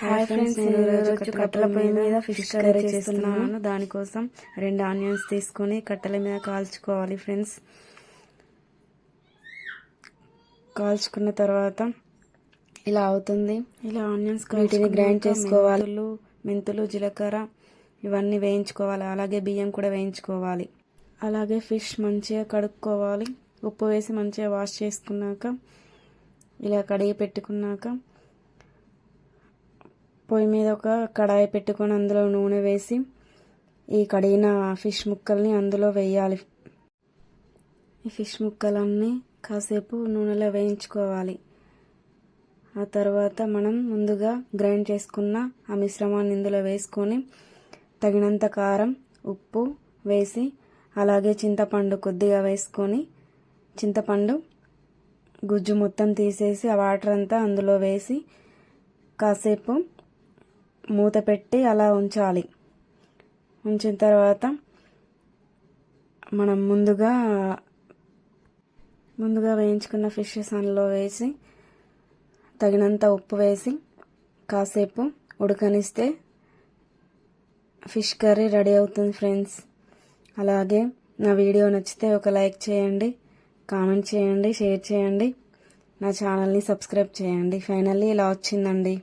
Hi friends నేను ఈరోజు కట్టెల పొయ్యి మీద ఫిష్ కర్రీ చేస్తున్నాను. దానికోసం రెండు ఆనియన్స్ తీసుకొని కట్టెల మీద కాల్చుకోవాలి ఫ్రెండ్స్ కాల్చుకున్న తర్వాత ఇలా అవుతుంది. ఇలా ఆనియన్స్ వీటిని గ్రైండ్ చేసుకోవాలి. మెంతులు జీలకర్ర ఇవన్నీ వేయించుకోవాలి. అలాగే బియ్యం కూడా వేయించుకోవాలి. అలాగే ఫిష్ మంచిగా కడుక్కోవాలి. ఉప్పు వేసి మంచిగా వాష్ చేసుకున్నాక ఇలా కడిగి పెట్టుకున్నాక పొయ్యి మీద ఒక కడాయి పెట్టుకొని అందులో నూనె వేసి ఈ కడిగిన ఫిష్ ముక్కల్ని అందులో వేయాలి. ఈ ఫిష్ ముక్కలన్నీ కాసేపు నూనెలో వేయించుకోవాలి. ఆ తర్వాత మనం ముందుగా గ్రైండ్ చేసుకున్న ఆ మిశ్రమాన్ని ఇందులో వేసుకొని తగినంత కారం ఉప్పు వేసి అలాగే చింతపండు కొద్దిగా వేసుకొని చింతపండు గుజ్జు మొత్తం తీసేసి ఆ వాటర్ అంతా అందులో వేసి కాసేపు మూత పెట్టి అలా ఉంచాలి. ఉంచిన తర్వాత మనం ముందుగా ముందుగా వేయించుకున్న ఫిషెస్ అందులో వేసి తగినంత ఉప్పు వేసి కాసేపు ఉడకనిస్తే ఫిష్ కర్రీ రెడీ అవుతుంది ఫ్రెండ్స్. అలాగే నా వీడియో నచ్చితే ఒక లైక్ చేయండి కామెంట్ చేయండి షేర్ చేయండి. నా ఛానల్ని సబ్స్క్రైబ్ చేయండి. ఫైనల్లీ ఇలా వచ్చిందండి.